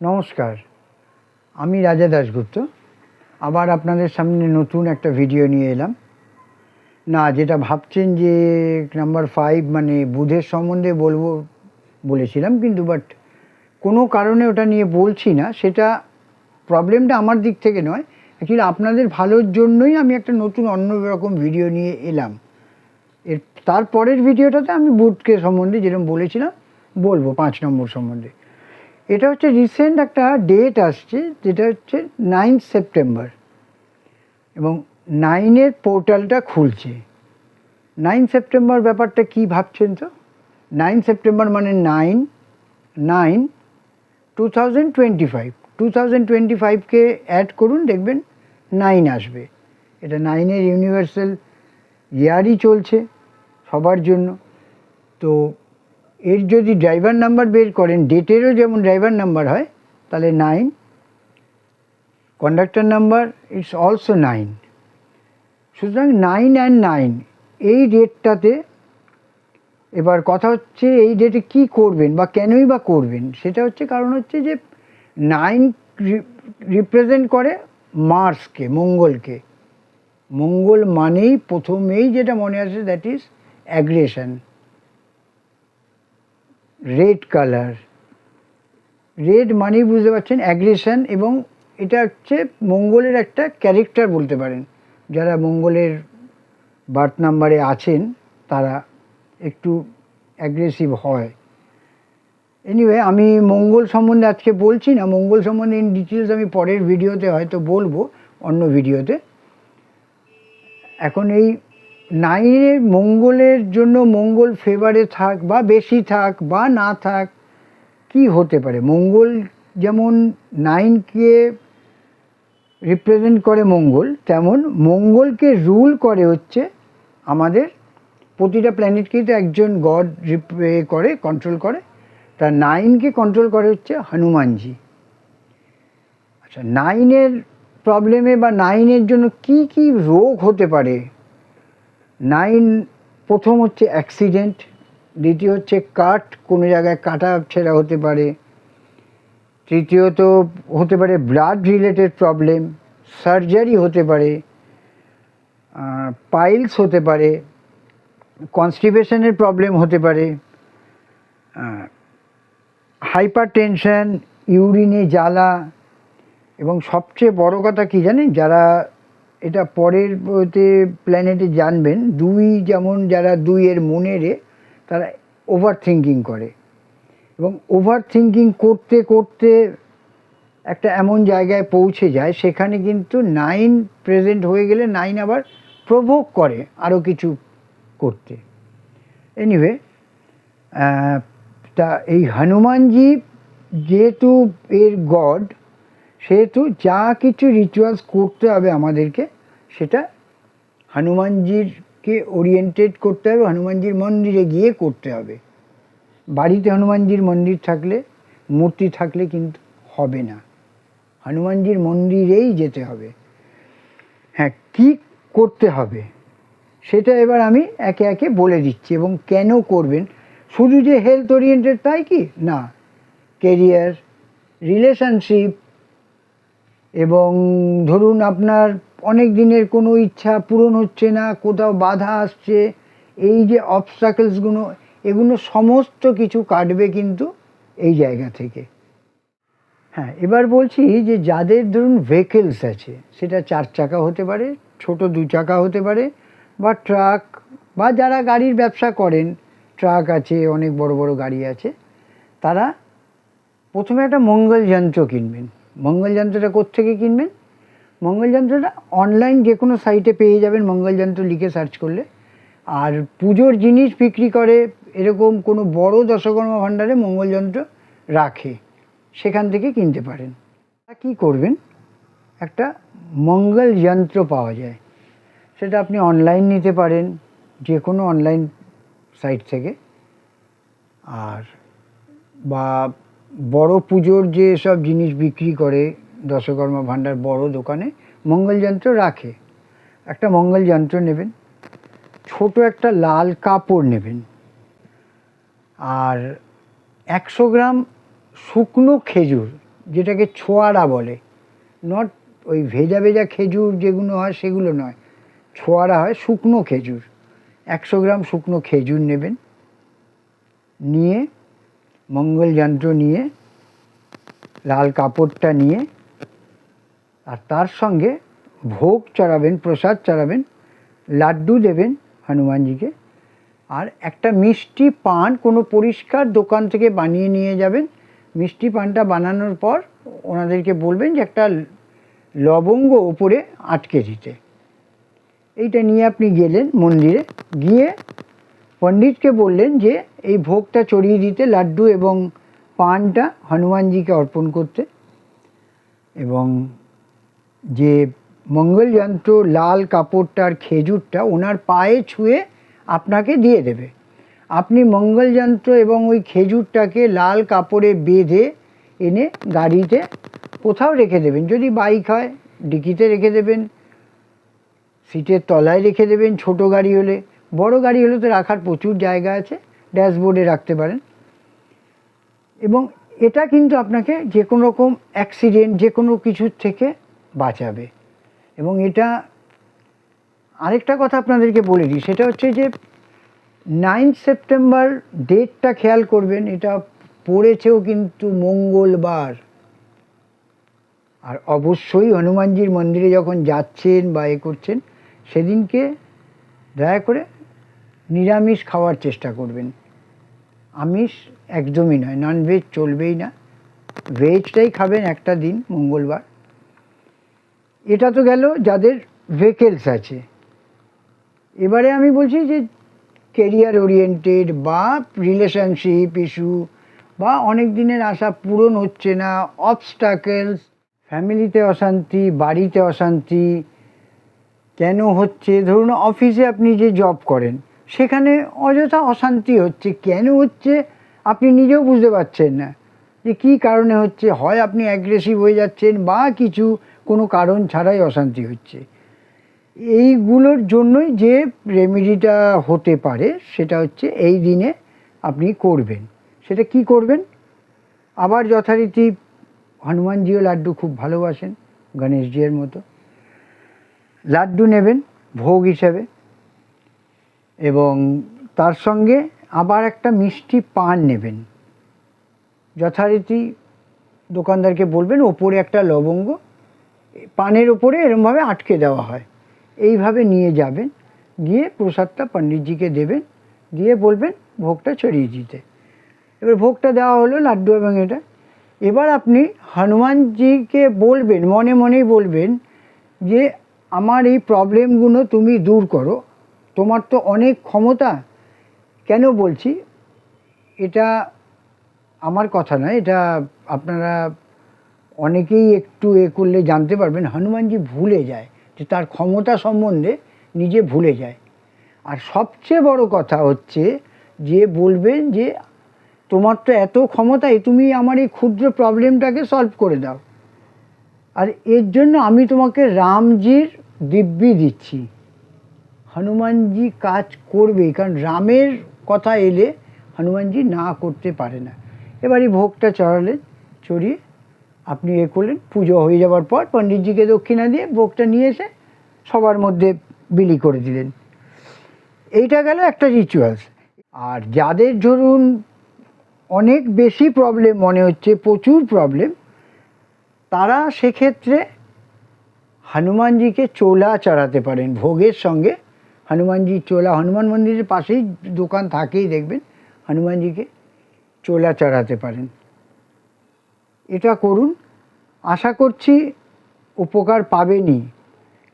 নমস্কার। আমি রাজা দাশগুপ্ত। আবার আপনাদের সামনে নতুন একটা ভিডিও নিয়ে এলাম। না, যেটা ভাবছেন যে নাম্বার ফাইভ মানে বুধের সম্বন্ধে বলব বলেছিলাম কিন্তু বাট কোনো কারণে ওটা নিয়ে বলছি না। সেটা প্রবলেমটা আমার দিক থেকে নয়। অ্যাকচুয়ালি আপনাদের ভালোর জন্যই আমি একটা নতুন অন্য রকম ভিডিও নিয়ে এলাম। এর তারপরের ভিডিওটাতে আমি বুধকে সম্বন্ধে যেরকম বলেছিলাম, বলব পাঁচ নম্বর সম্বন্ধে। এটা হচ্ছে রিসেন্ট একটা ডেট আসছে, যেটা হচ্ছে নাইন সেপ্টেম্বর এবং নাইনের পোর্টালটা খুলছে। নাইন সেপ্টেম্বর ব্যাপারটা কি ভাবছেন তো? নাইন সেপ্টেম্বর মানে nine nine two thousand twenty five two thousand twenty ফাইভকে add করুন, দেখবেন নাইন আসবে। এটা নাইনের ইউনিভার্সাল ইয়ারই চলছে সবার জন্য। তো এর যদি ড্রাইভার নাম্বার বের করেন ডেটেরও যেমন ড্রাইভার নাম্বার হয়, তাহলে nine conductor number it's also nine সুতরাং নাইন অ্যান্ড নাইন এই ডেটটাতে এবার কথা হচ্ছে এই ডেটে কি করবেন বা কেনই বা করবেন, সেটা হচ্ছে কারণ হচ্ছে যে নাইন রিপ্রেজেন্ট করে মার্সকে মঙ্গলকে। মঙ্গল মানেই প্রথমেই যেটা মনে আসে that is aggression red colour. Red মানেই বুঝতে পারছেন অ্যাগ্রেশন এবং এটা হচ্ছে মঙ্গলের একটা ক্যারেক্টার বলতে পারেন। যারা মঙ্গলের বার্থ নাম্বারে আছেন, তারা একটু অ্যাগ্রেসিভ হয়। এনিওয়ে আমি মঙ্গল সম্বন্ধে আজকে বলছি না, মঙ্গল সম্বন্ধে ইন ডিটেলস আমি পরের ভিডিওতে হয়তো বলব, অন্য ভিডিওতে এখন এই নাইনের মঙ্গলের জন্য মঙ্গল ফেভারে থাক বা বেশি থাক বা না থাক, কি হতে পারে? মঙ্গল যেমন নাইনকে রিপ্রেজেন্ট করে মঙ্গল, তেমন মঙ্গলকে রুল করে হচ্ছে আমাদের প্রতিটা প্ল্যানেটকেই তো একজন গড রিপ্রে করে কন্ট্রোল করে। তা নাইনকে কন্ট্রোল করে হচ্ছে হনুমানজি। আচ্ছা নাইনের প্রবলেমে বা নাইনের জন্য কি কি রোগ হতে পারে? নাইন, প্রথম হচ্ছে অ্যাক্সিডেন্ট, দ্বিতীয় হচ্ছে কাট, কোনো জায়গায় কাটা ছেঁড়া হতে পারে। তৃতীয়ত হতে পারে ব্লাড রিলেটেড প্রবলেম, সার্জারি হতে পারে পাইলস হতে পারে, কনস্টিপেশনের প্রবলেম হতে পারে হাইপার টেনশন ইউরিনে জ্বালা, এবং সবচেয়ে বড় কথা কি জানেন? যারা এটা পরের ওতে প্ল্যানেটে জানবেন, দুই যেমন যারা দুইয়ের মনেরে, তারা ওভার থিঙ্কিং করে। এবং ওভার থিঙ্কিং করতে করতে একটা এমন জায়গায় পৌঁছে যায়, সেখানে কিন্তু নাইন প্রেজেন্ট হয়ে গেলে নাইন আবার প্রভোগ করে আরও কিছু করতে। এনিওয়ে তা এই হনুমানজি যেহেতু এর গড সেহেতু যা কিছু রিচুয়ালস করতে হবে আমাদেরকে, সেটা হনুমানজিরকে ওরিয়েন্টেড করতে হবে, হনুমানজির মন্দিরে গিয়ে করতে হবে। বাড়িতে হনুমানজির মন্দির থাকলে, মূর্তি থাকলে কিন্তু হবে না। হনুমানজির মন্দিরেই যেতে হবে। হ্যাঁ কি করতে হবে? সেটা এবার আমি একে একে বলে দিচ্ছি এবং কেন করবেন? শুধু যে হেলথ ওরিয়েন্টেড তাই কি? না কেরিয়ার রিলেশনশিপ এবং ধরুন আপনার অনেক দিনের কোনো ইচ্ছা পূরণ হচ্ছে না, কোথাও বাধা আসছে, এই যে অবস্টাকেলসগুলো এগুলো সমস্ত কিছু কাটবে কিন্তু এই জায়গা থেকে। হ্যাঁ এবার বলছি যে যাদের ধরুন ভেহিকেলস আছে, সেটা চার চাকা হতে পারে, ছোট দু চাকা হতে পারে, বা ট্রাক বা যারা গাড়ির ব্যবসা করেন ট্রাক আছে, অনেক বড় বড় গাড়ি আছে, তারা প্রথমে একটা মঙ্গল যন্ত্র কিনবেন। মঙ্গল যন্ত্রটা কোত্থেকে কিনবেন? মঙ্গল যন্ত্রটা অনলাইন যে কোনো সাইটে পেয়ে যাবেন মঙ্গল যন্ত্র লিখে সার্চ করলে। আর পুজোর জিনিস বিক্রি করে এরকম কোনো বড় দশকর্মা ভাণ্ডারে মঙ্গল যন্ত্র রাখে, সেখান থেকে কিনতে পারেন। কী করবেন? একটা মঙ্গল যন্ত্র পাওয়া যায়। সেটা আপনি অনলাইন নিতে পারেন যে কোনো অনলাইন সাইট থেকে। আর বা বড় পুজোর যে সব জিনিস বিক্রি করে দশকর্মা ভাণ্ডার বড় দোকানে, মঙ্গল যন্ত্র রাখে। একটা মঙ্গল যন্ত্র নেবেন, ছোট একটা লাল কাপড় নেবেন, আর একশো গ্রাম শুকনো খেজুর, যেটাকে ছোয়ারা বলে নট ওই ভেজা ভেজা খেজুর যেগুলো হয় সেগুলো নয় ছোয়ারা হয় শুকনো খেজুর। একশো গ্রাম শুকনো খেজুর নেবেন, নিয়ে মঙ্গল যন্ত্র নিয়ে, লাল কাপড়টা নিয়ে, আর তার সঙ্গে ভোগ চড়াবেন, প্রসাদ চড়াবেন, লাড্ডু দেবেন হনুমানজিকে। আর একটা মিষ্টি পান কোনো পরিষ্কার দোকান থেকে বানিয়ে নিয়ে যাবেন। মিষ্টি পানটা বানানোর পর ওনাদেরকে বলবেন যে একটা লবঙ্গ ওপরে আটকে দিতে এইটা নিয়ে আপনি গেলেন মন্দিরে, গিয়ে পণ্ডিতকে বললেন যে, এই ভোগটা চড়িয়ে দিতে লাড্ডু এবং পানটা হনুমানজিকে অর্পণ করতে। এবং যে মঙ্গলযন্ত্র, লাল কাপড়টা আর খেজুরটা ওনার পায়ে ছুঁয়ে আপনাকে দিয়ে দেবে। আপনি মঙ্গলযন্ত্র এবং ওই খেজুরটাকে লাল কাপড়ে বেঁধে এনে গাড়িতে কোথাও রেখে দেবেন। যদি বাইক হয়, ডিকিতে রেখে দেবেন, সিটের তলায় রেখে দেবেন ছোট গাড়ি হলে। বড় গাড়ি হলে তো রাখার প্রচুর জায়গা আছে ড্যাশবোর্ডে রাখতে পারেন। এবং এটা কিন্তু আপনাকে যে কোনো রকম অ্যাক্সিডেন্ট যে কোনো কিছুর থেকে বাঁচাবে। এবং এটা আরেকটা কথা আপনাদেরকে বলে দিই, সেটা হচ্ছে যে নাইন্থ সেপ্টেম্বর ডেটটা খেয়াল করবেন, এটা পড়েছেও কিন্তু মঙ্গলবার। আর অবশ্যই হনুমানজির মন্দিরে যখন যাচ্ছেন বা এ করছেন, সেদিনকে দয়া করে নিরামিষ খাওয়ার চেষ্টা করবেন। আমিষ একদমই নয় ননভেজ চলবেই না। ভেজটাই খাবেন একটা দিন, মঙ্গলবার। এটা তো গেল যাদের ভেকেলস আছে। এবারে আমি বলছি যে কেরিয়ার ওরিয়েন্টেড বা রিলেশনশিপ ইস্যু বা অনেক দিনের আশা পূরণ হচ্ছে না অবস্টাকেলস ফ্যামিলিতে অশান্তি, বাড়িতে অশান্তি, কেন হচ্ছে? ধরুন অফিসে আপনি যে জব করেন সেখানে অযথা অশান্তি হচ্ছে। কেন হচ্ছে? আপনি নিজেও বুঝতে পারছেন না। যে কী কারণে হচ্ছে? হয় আপনি অ্যাগ্রেসিভ হয়ে যাচ্ছেন বা কিছু, কোনো কারণ ছাড়াই অশান্তি হচ্ছে। এইগুলোর জন্যই যে রেমেডিটা হতে পারে, সেটা হচ্ছে এই দিনে আপনি করবেন। সেটা কি করবেন? আবার যথারীতি হনুমানজিও লাড্ডু খুব ভালোবাসেন, গণেশজির মতো। লাড্ডু নেবেন, ভোগ হিসাবে। এবং তার সঙ্গে আবার একটা মিষ্টি পান নেবেন। যথারীতি দোকানদারকে বলবেন, ওপরে একটা লবঙ্গ, পানের ওপরে এরমভাবে আটকে দেওয়া হয়। এইভাবে নিয়ে যাবেন, গিয়ে প্রসাদটা পণ্ডিতজিকে দেবেন দিয়ে বলবেন ভোগটা ছড়িয়ে দিতে। এবার ভোগটা দেওয়া হলো লাড্ডু এবং এটা। এবার আপনি হনুমানজিকে বলবেন, মনে মনেই বলবেন যে, আমার এই প্রবলেমগুলো তুমি দূর করো। তোমার তো অনেক ক্ষমতা। কেন বলছি? এটা আমার কথা নয়, এটা আপনারা অনেকেই একটু এ করলে জানতে পারবেন। হনুমানজি ভুলে যায় যে তার ক্ষমতা সম্বন্ধে নিজে ভুলে যায়। আর সবচেয়ে বড় কথা হচ্ছে যে বলবেন যে, তোমার তো এত ক্ষমতাই তুমি আমার এই ক্ষুদ্র প্রবলেমটাকে সলভ করে দাও। আর এর জন্য আমি তোমাকে রামজির দিব্যি দিচ্ছি। হনুমানজি কাজ করবে, কারণ রামের কথা এলে হনুমানজি না করতে পারে না। এবার ভোগটা চড়ালেন, চড়িয়ে আপনি এ করলেন, পুজো হয়ে যাওয়ার পর পণ্ডিতজিকে দক্ষিণা দিয়ে ভোগটা নিয়ে এসে সবার মধ্যে বিলি করে দিলেন। এইটা গেল একটা রিচুয়ালস আর যাদের ধরুন অনেক বেশি প্রবলেম মনে হচ্ছে, প্রচুর প্রবলেম তারা সেক্ষেত্রে হনুমানজিকে চোলা চড়াতে পারেন ভোগের সঙ্গে। হনুমানজি চোলা, হনুমান মন্দিরের পাশেই দোকান থাকেই দেখবেন, হনুমানজিকে চোলা চড়াতে পারেন। এটা করুন। আশা করছি উপকার পাবেনই।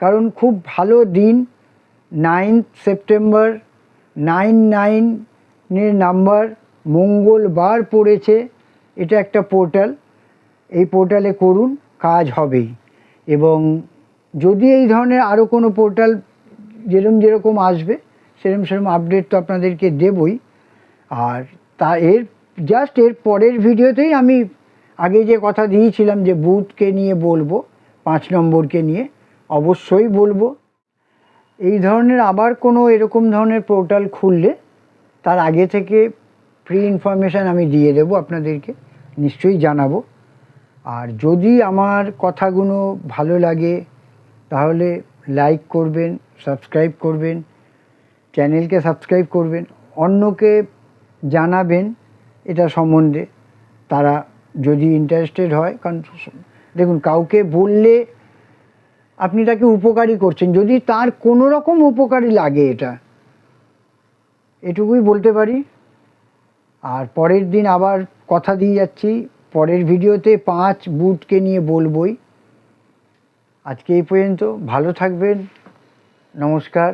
কারণ খুব ভালো দিন নাইন্থ সেপ্টেম্বর নাইন নাইনের নাম্বার মঙ্গলবার পড়েছে। এটা একটা পোর্টাল এই পোর্টালে করুন, কাজ হবেই। এবং যদি এই ধরনের আরও কোনো পোর্টাল যেরম যেরকম আসবে, সেরম সেরম আপডেট তো আপনাদেরকে দেবই। আর তা এর জাস্ট এর পরের ভিডিওতেই আমি আগে যে কথা দিয়েছিলাম যে বুথকে নিয়ে বলব, পাঁচ নম্বরকে নিয়ে, অবশ্যই বলব। এই ধরনের আবার কোনো এরকম ধরনের পোর্টাল খুললে তার আগে থেকে ফ্রি ইনফরমেশান আমি দিয়ে দেবো আপনাদেরকে, নিশ্চয়ই জানাব। আর যদি আমার কথাগুলো ভালো লাগে, তাহলে লাইক করবেন সাবস্ক্রাইব করবেন, চ্যানেলকে সাবস্ক্রাইব করবেন, অন্যকে জানাবেন এটা সম্বন্ধে তারা যদি ইন্টারেস্টেড হয়, কারণ দেখুন, কাউকে বললে আপনি তাকে উপকারী করছেন, যদি তার কোনো রকম উপকারী লাগে এটা, এটুকুই বলতে পারি। আর পরের দিন আবার কথা দিয়ে যাচ্ছি, পরের ভিডিওতে পাঁচ বুটকে নিয়ে বলবই। আজকে এই পর্যন্ত, ভালো থাকবেন। নমস্কার।